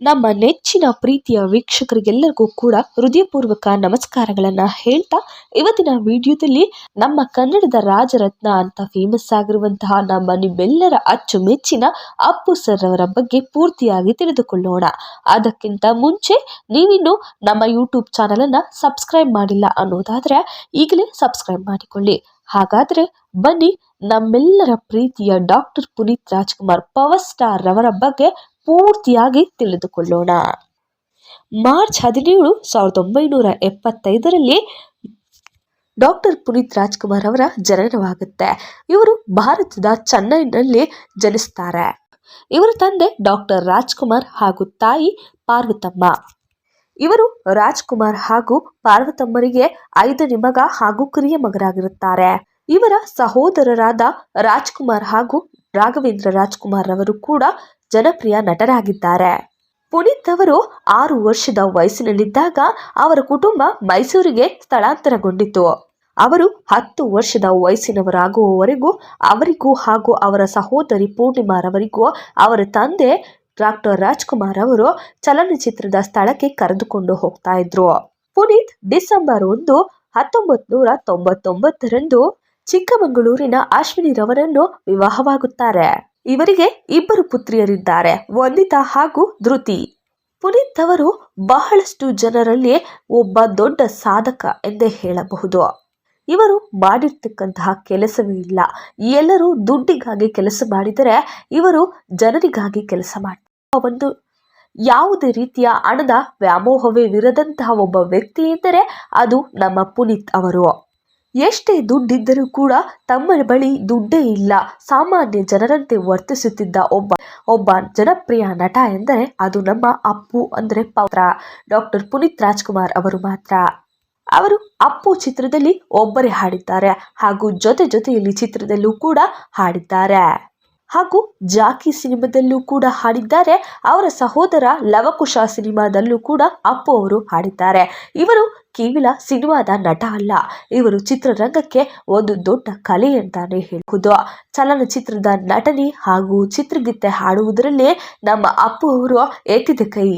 ನಮ್ಮ ನೆಚ್ಚಿನ ಪ್ರೀತಿಯ ವೀಕ್ಷಕರಿಗೆಲ್ಲರಿಗೂ ಕೂಡ ಹೃದಯಪೂರ್ವಕ ನಮಸ್ಕಾರಗಳನ್ನು ಹೇಳ್ತಾ, ಇವತ್ತಿನ ವಿಡಿಯೋದಲ್ಲಿ ನಮ್ಮ ಕನ್ನಡದ ರಾಜರತ್ನ ಅಂತ ಫೇಮಸ್ ಆಗಿರುವಂತಹ ನಮ್ಮ ನಿಮ್ಮೆಲ್ಲರ ಅಚ್ಚುಮೆಚ್ಚಿನ ಅಪ್ಪು ಸರ್ ಅವರ ಬಗ್ಗೆ ಪೂರ್ತಿಯಾಗಿ ತಿಳಿದುಕೊಳ್ಳೋಣ. ಅದಕ್ಕಿಂತ ಮುಂಚೆ ನೀವಿನ್ನು ನಮ್ಮ ಯೂಟ್ಯೂಬ್ ಚಾನಲನ್ನು ಸಬ್ಸ್ಕ್ರೈಬ್ ಮಾಡಿಲ್ಲ ಅನ್ನೋದಾದ್ರೆ ಈಗಲೇ ಸಬ್ಸ್ಕ್ರೈಬ್ ಮಾಡಿಕೊಳ್ಳಿ. ಹಾಗಾದ್ರೆ ಬನ್ನಿ ನಮ್ಮೆಲ್ಲರ ಪ್ರೀತಿಯ doctor Puneeth Rajkumar power star ಅವರ ಬಗ್ಗೆ ಪೂರ್ತಿಯಾಗಿ ತಿಳಿದುಕೊಳ್ಳೋಣ. ಮಾರ್ಚ್ ಹದಿನೇಳು, ಸಾವಿರದ ಒಂಬೈನೂರ ಎಪ್ಪತ್ತೈದರಲ್ಲಿ ಡಾಕ್ಟರ್ ಪುನೀತ್ ರಾಜ್ಕುಮಾರ್ ಅವರ ಜನನವಾಗುತ್ತೆ. ಇವರು ಭಾರತದ ಚೆನ್ನೈನಲ್ಲಿ ಜನಿಸ್ತಾರೆ. ಇವರ ತಂದೆ ಡಾಕ್ಟರ್ ರಾಜ್ಕುಮಾರ್ ಹಾಗೂ ತಾಯಿ ಪಾರ್ವತಮ್ಮ. ಇವರು ರಾಜ್ಕುಮಾರ್ ಹಾಗೂ ಪಾರ್ವತಮ್ಮರಿಗೆ ಐದನೇ ಮಗ ಹಾಗೂ ಕಿರಿಯ ಮಗರಾಗಿರುತ್ತಾರೆ. ಇವರ ಸಹೋದರರಾದ ರಾಜ್ಕುಮಾರ್ ಹಾಗೂ ರಾಘವೇಂದ್ರ ರಾಜ್ಕುಮಾರ್ ಅವರು ಕೂಡ ಜನಪ್ರಿಯ ನಟರಾಗಿದ್ದಾರೆ. ಪುನೀತ್ ಅವರು ಆರು ವರ್ಷದ ವಯಸ್ಸಿನಲ್ಲಿದ್ದಾಗ ಅವರ ಕುಟುಂಬ ಮೈಸೂರಿಗೆ ಸ್ಥಳಾಂತರಗೊಂಡಿತು. ಅವರು ಹತ್ತು ವರ್ಷದ ವಯಸ್ಸಿನವರಾಗುವವರೆಗೂ ಅವರಿಗೂ ಹಾಗೂ ಅವರ ಸಹೋದರಿ ಪೂರ್ಣಿಮಾರವರಿಗೂ ಅವರ ತಂದೆ ಡಾಕ್ಟರ್ ರಾಜ್ಕುಮಾರ್ ಅವರು ಚಲನಚಿತ್ರದ ಸ್ಥಳಕ್ಕೆ ಕರೆದುಕೊಂಡು ಹೋಗ್ತಾ ಇದ್ರು. ಪುನೀತ್ ಡಿಸೆಂಬರ್ ಒಂದು ಹತ್ತೊಂಬತ್ ನೂರ ತೊಂಬತ್ತೊಂಬತ್ತರಂದು ಚಿಕ್ಕಮಗಳೂರಿನ ಅಶ್ವಿನಿರವರನ್ನು ವಿವಾಹವಾಗುತ್ತಾರೆ. ಇವರಿಗೆ ಇಬ್ಬರು ಪುತ್ರಿಯರಿದ್ದಾರೆ, ವಂದಿತಾ ಹಾಗೂ ಧೃತಿ. ಪುನೀತ್ ಅವರು ಬಹಳಷ್ಟು ಜನರಲ್ಲಿ ಒಬ್ಬ ದೊಡ್ಡ ಸಾಧಕ ಎಂದೇ ಹೇಳಬಹುದು. ಇವರು ಮಾಡಿರ್ತಕ್ಕಂತಹ ಕೆಲಸವೇ ಇಲ್ಲ. ಎಲ್ಲರೂ ದುಡ್ಡಿಗಾಗಿ ಕೆಲಸ ಮಾಡಿದರೆ ಇವರು ಜನರಿಗಾಗಿ ಕೆಲಸ ಮಾಡ್ತಾರೆ. ಒಂದು ಯಾವುದೇ ರೀತಿಯ ಹಣದ ವ್ಯಾಮೋಹವೇ ವಿರದಂತಹ ಒಬ್ಬ ವ್ಯಕ್ತಿ ಎಂದರೆ ಅದು ನಮ್ಮ ಪುನೀತ್ ಅವರು. ಎಷ್ಟೇ ದುಡ್ಡಿದ್ದರೂ ಕೂಡ ತಮ್ಮ ಬಳಿ ದುಡ್ಡೇ ಇಲ್ಲ. ಸಾಮಾನ್ಯ ಜನರಂತೆ ವರ್ತಿಸುತ್ತಿದ್ದ ಒಬ್ಬ ಒಬ್ಬ ಜನಪ್ರಿಯ ನಟ ಎಂದರೆ ಅದು ನಮ್ಮ ಅಪ್ಪು ಅಂದರೆ ಪೌತ್ರ, ಡಾಕ್ಟರ್ ಪುನೀತ್ ರಾಜ್ಕುಮಾರ್ ಅವರು ಮಾತ್ರ. ಅವರು ಅಪ್ಪು ಚಿತ್ರದಲ್ಲಿ ಒಬ್ಬರೇ ಹಾಡಿದ್ದಾರೆ ಹಾಗೂ ಜೊತೆ ಜೊತೆಯಲ್ಲಿ ಚಿತ್ರದಲ್ಲೂ ಕೂಡ ಹಾಡಿದ್ದಾರೆ. ಹಾಗೂ ಜಾಕಿ ಸಿನಿಮಾದಲ್ಲೂ ಕೂಡ ಹಾಡಿದ್ದಾರೆ. ಅವರ ಸಹೋದರ ಲವಕುಶ ಸಿನಿಮಾದಲ್ಲೂ ಕೂಡ ಅಪ್ಪು ಅವರು ಹಾಡಿದ್ದಾರೆ. ಇವರು ಕೇವಲ ಸಿನಿಮಾದ ನಟ ಅಲ್ಲ, ಇವರು ಚಿತ್ರರಂಗಕ್ಕೆ ಒಂದು ದೊಡ್ಡ ಕಲೆ ಅಂತಾನೆ ಹೇಳಬಹುದು ಚಲನಚಿತ್ರದ ನಟನೆ ಹಾಗೂ ಚಿತ್ರಗೀತೆ ಹಾಡುವುದರಲ್ಲೇ ನಮ್ಮ ಅಪ್ಪು ಅವರು ಎತ್ತಿದ ಕೈ.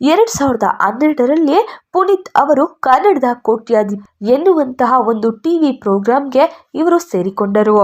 ಎರಡ್ ಸಾವಿರದ ಹನ್ನೆರಡರಲ್ಲಿ ಪುನೀತ್ ಅವರು ಕನ್ನಡದ ಕೋಟ್ಯಾಧಿ ಎನ್ನುವಂತಹ ಒಂದು ಟಿವಿ ಪ್ರೋಗ್ರಾಂಗೆ ಇವರು ಸೇರಿಕೊಂಡರು.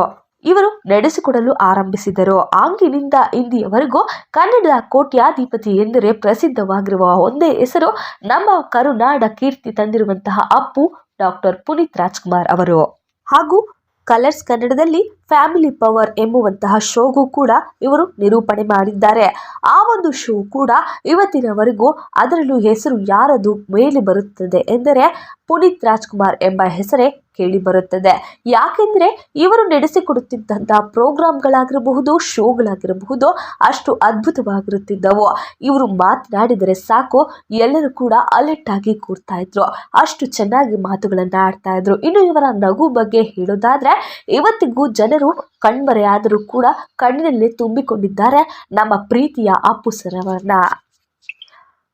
ಇವರು ನಡೆಸಿಕೊಡಲು ಆರಂಭಿಸಿದರು. ಆಂಗಿನಿಂದ ಇಂದಿಯವರೆಗೂ ಕನ್ನಡದ ಕೋಟ್ಯಾಧಿಪತಿ ಎಂದರೆ ಪ್ರಸಿದ್ಧವಾಗಿರುವ ಒಂದೇ ಹೆಸರು ನಮ್ಮ ಕರುನಾಡ ಕೀರ್ತಿ ತಂದಿರುವಂತಹ ಅಪ್ಪು ಡಾಕ್ಟರ್ ಪುನೀತ್ ರಾಜ್ಕುಮಾರ್ ಅವರು. ಹಾಗೂ ಕಲರ್ಸ್ ಕನ್ನಡದಲ್ಲಿ ಫ್ಯಾಮಿಲಿ ಪವರ್ ಎಂಬುವಂತಹ ಶೋಗೂ ಕೂಡ ಇವರು ನಿರೂಪಣೆ ಮಾಡಿದ್ದಾರೆ. ಆ ಒಂದು ಶೋ ಕೂಡ ಇವತ್ತಿನವರೆಗೂ ಅದರಲ್ಲೂ ಹೆಸರು ಯಾರದು ಮೇಲೆ ಬರುತ್ತದೆ ಎಂದರೆ ಪುನೀತ್ ರಾಜ್ಕುಮಾರ್ ಎಂಬ ಹೆಸರೇ ಕೇಳಿ ಬರುತ್ತದೆ. ಯಾಕೆಂದರೆ ಇವರು ನಡೆಸಿಕೊಡುತ್ತಿದ್ದಂತಹ ಪ್ರೋಗ್ರಾಮ್ಗಳಾಗಿರಬಹುದು, ಶೋಗಳಾಗಿರಬಹುದು ಅಷ್ಟು ಅದ್ಭುತವಾಗಿರುತ್ತಿದ್ದವು. ಇವರು ಮಾತನಾಡಿದರೆ ಸಾಕು, ಎಲ್ಲರೂ ಕೂಡ ಅಲರ್ಟ್ ಆಗಿ ಕೂರ್ತಾ ಇದ್ರು, ಅಷ್ಟು ಚೆನ್ನಾಗಿ ಮಾತುಗಳನ್ನು ಆಡ್ತಾ ಇದ್ರು. ಇನ್ನು ಇವರ ನಗು ಬಗ್ಗೆ ಹೇಳೋದಾದ್ರೆ, ಇವತ್ತಿಗೂ ಜನರು ಕಣ್ಮರೆಯಾದರೂ ಕೂಡ ಕಣ್ಣಿನಲ್ಲಿ ತುಂಬಿಕೊಂಡಿದ್ದಾರೆ ನಮ್ಮ ಪ್ರೀತಿಯ ಅಪ್ಪು ಸರವನ್ನ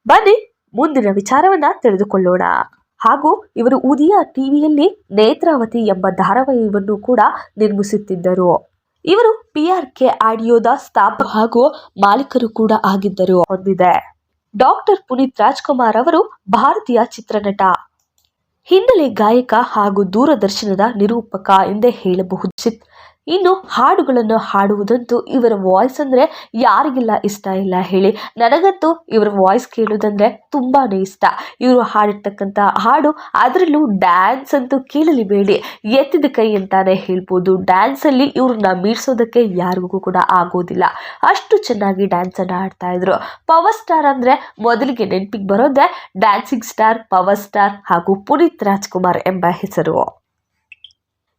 ಬನ್ನಿ, ಮುಂದಿನ ವಿಚಾರವನ್ನ ತಿಳಿದುಕೊಳ್ಳೋಣ. ಹಾಗೂ ಇವರು ಉದಯ ಟಿವಿಯಲ್ಲಿ ನೇತ್ರಾವತಿ ಎಂಬ ಧಾರಾವಾಹಿಯನ್ನು ಕೂಡ ನಿರ್ಮಿಸುತ್ತಿದ್ದರು. ಇವರು ಪಿ ಆರ್ ಕೆ ಆಡಿಯೋದ ಸ್ಥಾಪ ಹಾಗೂ ಮಾಲೀಕರು ಕೂಡ ಆಗಿದ್ದರು. ಹೊಂದಿದೆ. ಡಾಕ್ಟರ್ ಪುನೀತ್ ರಾಜ್ಕುಮಾರ್ ಅವರು ಭಾರತೀಯ ಚಿತ್ರನಟ. ಹಿನ್ನೆಲೆ ಗಾಯಕ ಹಾಗೂ ದೂರದರ್ಶನದ ನಿರೂಪಕ ಎಂದೇ ಹೇಳಬಹುದು. ಇನ್ನು ಹಾಡುಗಳನ್ನು ಹಾಡುವುದಂತೂ ಇವರ ವಾಯ್ಸ್ ಅಂದರೆ ಯಾರಿಗೆಲ್ಲ ಇಷ್ಟ ಇಲ್ಲ ಹೇಳಿ. ನನಗಂತೂ ಇವರ ವಾಯ್ಸ್ ಕೇಳೋದಂದ್ರೆ ತುಂಬಾ ಇಷ್ಟ. ಇವರು ಹಾಡಿರ್ತಕ್ಕಂಥ ಹಾಡು ಅದರಲ್ಲೂ ಡ್ಯಾನ್ಸ್ ಅಂತೂ ಕೇಳಲಿಬೇಡಿ. ಎತ್ತಿದ ಕೈ ಅಂತಾನೆ ಹೇಳ್ಬೋದು. ಡ್ಯಾನ್ಸಲ್ಲಿ ಇವ್ರನ್ನ ಮೀರಿಸೋದಕ್ಕೆ ಯಾರಿಗೂ ಕೂಡ ಆಗೋದಿಲ್ಲ. ಅಷ್ಟು ಚೆನ್ನಾಗಿ ಡ್ಯಾನ್ಸನ್ನು ಆಡ್ತಾ ಇದ್ರು. ಪವರ್ ಸ್ಟಾರ್ ಅಂದರೆ ಮೊದಲಿಗೆ ನೆನಪಿಗೆ ಬರೋದೇ ಡ್ಯಾನ್ಸಿಂಗ್ ಸ್ಟಾರ್ ಪವರ್ ಸ್ಟಾರ್ ಹಾಗೂ ಪುನೀತ್ ರಾಜ್ಕುಮಾರ್ ಎಂಬ ಹೆಸರು.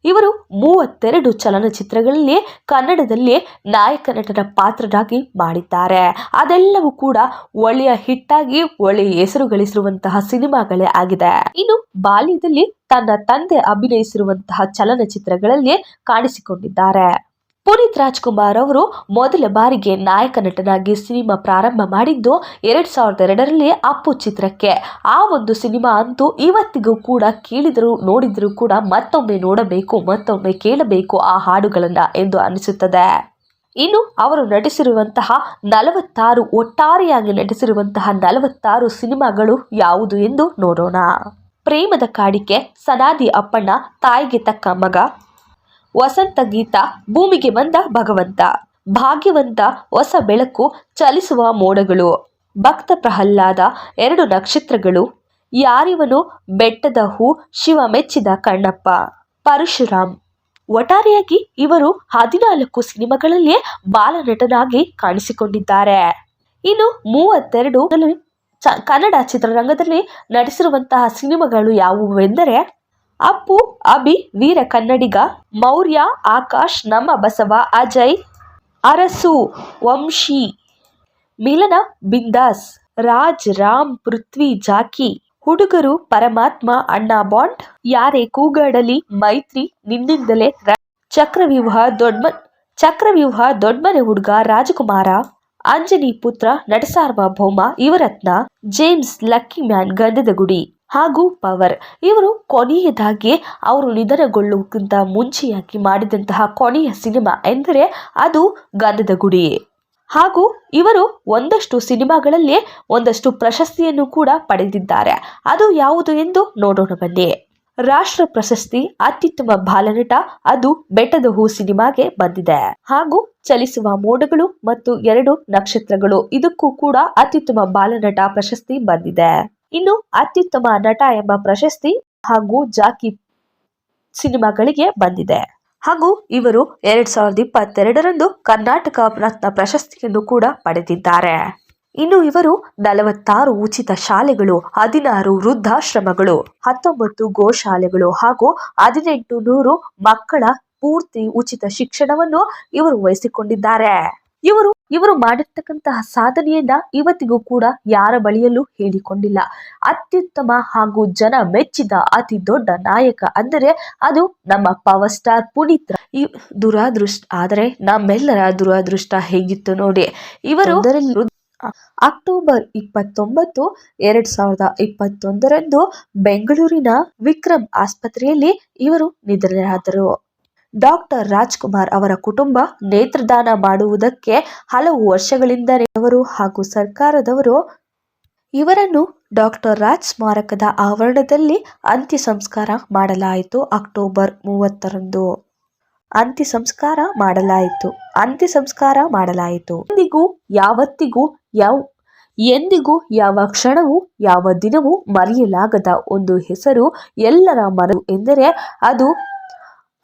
ಇವರು ಮೂವತ್ತೆರಡು ಚಲನಚಿತ್ರಗಳಲ್ಲಿ ಕನ್ನಡದಲ್ಲಿ ನಾಯಕ ನಟನ ಪಾತ್ರರಾಗಿ ಮಾಡಿದ್ದಾರೆ. ಅದೆಲ್ಲವೂ ಕೂಡ ಒಳ್ಳೆಯ ಹಿಟ್ಟಾಗಿ ಒಳ್ಳೆಯ ಹೆಸರು ಗಳಿಸಿರುವಂತಹ ಸಿನಿಮಾಗಳೇ ಆಗಿದೆ. ಇನ್ನು ಬಾಲ್ಯದಲ್ಲಿ ತನ್ನ ತಂದೆ ಅಭಿನಯಿಸಿರುವಂತಹ ಚಲನಚಿತ್ರಗಳಲ್ಲಿ ಕಾಣಿಸಿಕೊಂಡಿದ್ದಾರೆ. ಪುನೀತ್ ರಾಜ್ಕುಮಾರ್ ಅವರು ಮೊದಲ ಬಾರಿಗೆ ನಾಯಕ ನಟನಾಗಿ ಸಿನಿಮಾ ಪ್ರಾರಂಭ ಮಾಡಿದ್ದು ಎರಡ್ ಸಾವಿರದ ಎರಡರಲ್ಲಿ ಅಪ್ಪು ಚಿತ್ರಕ್ಕೆ. ಆ ಒಂದು ಸಿನಿಮಾ ಅಂತೂ ಇವತ್ತಿಗೂ ಕೂಡ ಕೇಳಿದರೂ ನೋಡಿದರೂ ಕೂಡ ಮತ್ತೊಮ್ಮೆ ನೋಡಬೇಕು, ಮತ್ತೊಮ್ಮೆ ಕೇಳಬೇಕು ಆ ಹಾಡುಗಳನ್ನ ಎಂದು ಅನಿಸುತ್ತದೆ. ಇನ್ನು ಅವರು ನಟಿಸಿರುವಂತಹ ನಲವತ್ತಾರು, ಒಟ್ಟಾರೆಯಾಗಿ ನಟಿಸಿರುವಂತಹ ನಲವತ್ತಾರು ಸಿನಿಮಾಗಳು ಯಾವುದು ಎಂದು ನೋಡೋಣ. ಪ್ರೇಮದ ಕಾಡಿಕೆ ಸನಾದಿ ಅಪ್ಪಣ್ಣ, ತಾಯಿಗೆ ತಕ್ಕ ಮಗ ವಸಂತ ಗೀತ ಭೂಮಿಗೆ ಬಂದ ಭಗವಂತ. ಭಾಗ್ಯವಂತ ಹೊಸ ಬೆಳಕು ಚಲಿಸುವ ಮೋಡಗಳು. ಭಕ್ತ ಪ್ರಹ್ಲಾದ ಎರಡು ನಕ್ಷತ್ರಗಳು. ಯಾರಿವನು ಬೆಟ್ಟದ ಹೂ ಶಿವ ಮೆಚ್ಚಿದ ಕಣ್ಣಪ್ಪ. ಪರಶುರಾಮ್. ಒಟ್ಟಾರೆಯಾಗಿ ಇವರು ಹದಿನಾಲ್ಕು ಸಿನಿಮಾಗಳಲ್ಲಿಯೇ ಬಾಲನಟನಾಗಿ ಕಾಣಿಸಿಕೊಂಡಿದ್ದಾರೆ. ಇನ್ನು ಮೂವತ್ತೆರಡು ಕನ್ನಡ ಚಿತ್ರರಂಗದಲ್ಲಿ ನಟಿಸಿರುವಂತಹ ಸಿನಿಮಾಗಳು ಯಾವುವೆಂದರೆ ಅಪ್ಪು, ಅಭಿ, ವೀರ ಕನ್ನಡಿಗ, ಮೌರ್ಯ, ಆಕಾಶ್, ನಮ್ಮ ಬಸವ, ಅಜಯ್, ಅರಸು, ವಂಶಿ, ಮಿಲನ, ಬಿಂದಾಸ್, ರಾಜ್, ರಾಮ್, ಪೃಥ್ವಿ, ಜಾಕಿ, ಹುಡುಗರು, ಪರಮಾತ್ಮ, ಅಣ್ಣ ಬಾಂಡ್, ಯಾರೇ ಕೂಗಾಡಲಿ, ಮೈತ್ರಿ, ನಿನ್ನಿಂದಲೇ ಚಕ್ರವ್ಯೂಹ ದೊಡ್ಮ ಚಕ್ರವ್ಯೂಹ, ದೊಡ್ಮನೆ ಹುಡುಗ, Rajakumara, Anjani Putra, Natasaarvabhowma Yuvarathnaa James, Lucky Man, Gandhada Gudi. ಹಾಗೂ ಪವರ್. ಇವರು ಕೊನೆಯದಾಗಿ ಅವರು ನಿಧನಗೊಳ್ಳುವುದಕ್ಕಿಂತ ಮುಂಚೆಯಾಗಿ ಮಾಡಿದಂತಹ ಕೊನೆಯ ಸಿನಿಮಾ ಎಂದರೆ ಅದು ಗಂಧದ ಗುಡಿ. ಹಾಗೂ ಇವರು ಒಂದಷ್ಟು ಸಿನಿಮಾಗಳಲ್ಲಿ ಒಂದಷ್ಟು ಪ್ರಶಸ್ತಿಯನ್ನು ಕೂಡ ಪಡೆದಿದ್ದಾರೆ. ಅದು ಯಾವುದು ಎಂದು ನೋಡೋಣ ಬನ್ನಿ. ರಾಷ್ಟ್ರ ಪ್ರಶಸ್ತಿ, ಅತ್ಯುತ್ತಮ ಬಾಲನಟ, ಅದು ಬೆಟ್ಟದ ಹೂ ಸಿನಿಮಾಗೆ ಬಂದಿದೆ. ಹಾಗೂ ಚಲಿಸುವ ಮೋಡಗಳು ಮತ್ತು ಎರಡು ನಕ್ಷತ್ರಗಳು, ಇದಕ್ಕೂ ಕೂಡ ಅತ್ಯುತ್ತಮ ಬಾಲನಟ ಪ್ರಶಸ್ತಿ ಬಂದಿದೆ. ಇನ್ನು ಅತ್ಯುತ್ತಮ ನಟ ಎಂಬ ಪ್ರಶಸ್ತಿ ಹಾಗೂ ಜಾಕಿ ಸಿನಿಮಾಗಳಿಗೆ ಬಂದಿದೆ. ಹಾಗೂ ಇವರು ಎರಡ್ ಸಾವಿರದ ಇಪ್ಪತ್ತೆರಡರಂದು ಕರ್ನಾಟಕ ರತ್ನ ಪ್ರಶಸ್ತಿಯನ್ನು ಕೂಡ ಪಡೆದಿದ್ದಾರೆ. ಇನ್ನು ಇವರು ನಲವತ್ತಾರು ಉಚಿತ ಶಾಲೆಗಳು, ಹದಿನಾರು ವೃದ್ಧಾಶ್ರಮಗಳು, ಹತ್ತೊಂಬತ್ತು ಗೋಶಾಲೆಗಳು ಹಾಗೂ ಹದಿನೆಂಟು ನೂರು ಮಕ್ಕಳ ಪೂರ್ತಿ ಉಚಿತ ಶಿಕ್ಷಣವನ್ನು ಇವರು ವಹಿಸಿಕೊಂಡಿದ್ದಾರೆ. ಇವರು ಇವರು ಮಾಡಿರ್ತಕ್ಕಂತಹ ಸಾಧನೆಯನ್ನ ಇವತ್ತಿಗೂ ಕೂಡ ಯಾರ ಬಳಿಯಲ್ಲೂ ಹೇಳಿಕೊಂಡಿಲ್ಲ. ಅತ್ಯುತ್ತಮ ಹಾಗೂ ಜನ ಮೆಚ್ಚಿದ ಅತಿ ದೊಡ್ಡ ನಾಯಕ ಅಂದರೆ ಅದು ನಮ್ಮ ಪವರ್ ಸ್ಟಾರ್ ಪುನೀತ್ ಈ ದುರಾದೃಷ್ಟ ಆದರೆ ನಮ್ಮೆಲ್ಲರ ದುರಾದೃಷ್ಟ ಹೇಗಿತ್ತು ನೋಡಿ. ಇವರು ಅಕ್ಟೋಬರ್ ಇಪ್ಪತ್ತೊಂಬತ್ತು ಎರಡ್ ಸಾವಿರದ ಇಪ್ಪತ್ತೊಂದರಂದು ಬೆಂಗಳೂರಿನ ವಿಕ್ರಮ್ ಆಸ್ಪತ್ರೆಯಲ್ಲಿ ಇವರು ನಿಧನರಾದರು. ಡಾಕ್ಟರ್ ರಾಜ್ಕುಮಾರ್ ಅವರ ಕುಟುಂಬ ನೇತ್ರದಾನ ಮಾಡುವುದಕ್ಕೆ ಹಲವು ವರ್ಷಗಳಿಂದ ಅವರು ಹಾಗೂ ಸರ್ಕಾರದವರು ಇವರನ್ನು ಡಾಕ್ಟರ್ ರಾಜ್ ಸ್ಮಾರಕದ ಆವರಣದಲ್ಲಿ ಅಂತ್ಯ ಸಂಸ್ಕಾರ ಮಾಡಲಾಯಿತು ಅಕ್ಟೋಬರ್ ಮೂವತ್ತರಂದು. ಅಂತ್ಯ ಸಂಸ್ಕಾರ ಮಾಡಲಾಯಿತು. ಅಂತ್ಯ ಸಂಸ್ಕಾರ ಮಾಡಲಾಯಿತು. ಎಂದಿಗೂ ಯಾವತ್ತಿಗೂ ಯಾವ ಎಂದಿಗೂ ಯಾವ ಕ್ಷಣವೂ ಯಾವ ದಿನವೂ ಮರೆಯಲಾಗದ ಒಂದು ಹೆಸರು ಎಲ್ಲರ ಮನವು ಎಂದರೆ ಅದು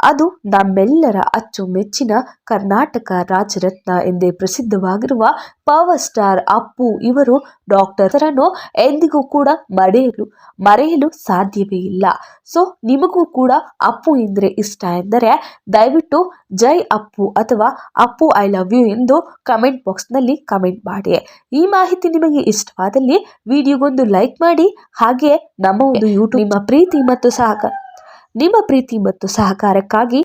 ಅದು ನಮ್ಮೆಲ್ಲರ ಅಚ್ಚುಮೆಚ್ಚಿನ ಕರ್ನಾಟಕ ರಾಜರತ್ನ ಎಂದೇ ಪ್ರಸಿದ್ಧವಾಗಿರುವ ಪವರ್ ಸ್ಟಾರ್ ಅಪ್ಪು ಇವರು ಡಾಕ್ಟರನ್ನು ಎಂದಿಗೂ ಕೂಡ ಮರೆಯಲು ಮರೆಯಲು ಸಾಧ್ಯವೇ ಇಲ್ಲ. ಸೊ, ನಿಮಗೂ ಕೂಡ ಅಪ್ಪು ಎಂದರೆ ಇಷ್ಟ ಎಂದರೆ ದಯವಿಟ್ಟು ಜೈ ಅಪ್ಪು ಅಥವಾ ಅಪ್ಪು ಐ ಲವ್ ಯು ಎಂದು ಕಮೆಂಟ್ ಬಾಕ್ಸ್ನಲ್ಲಿ ಕಮೆಂಟ್ ಮಾಡಿ. ಈ ಮಾಹಿತಿ ನಿಮಗೆ ಇಷ್ಟವಾದಲ್ಲಿ ವಿಡಿಯೋಗೊಂದು ಲೈಕ್ ಮಾಡಿ ಹಾಗೆ ನಮ್ಮ ಒಂದು ಯೂಟ್ಯೂಬ್ ನಿಮ್ಮ ಪ್ರೀತಿ ಮತ್ತು ಸಹಕಾರ ನಿಮ್ಮ ಪ್ರೀತಿ ಮತ್ತು ಸಹಕಾರಕ್ಕಾಗಿ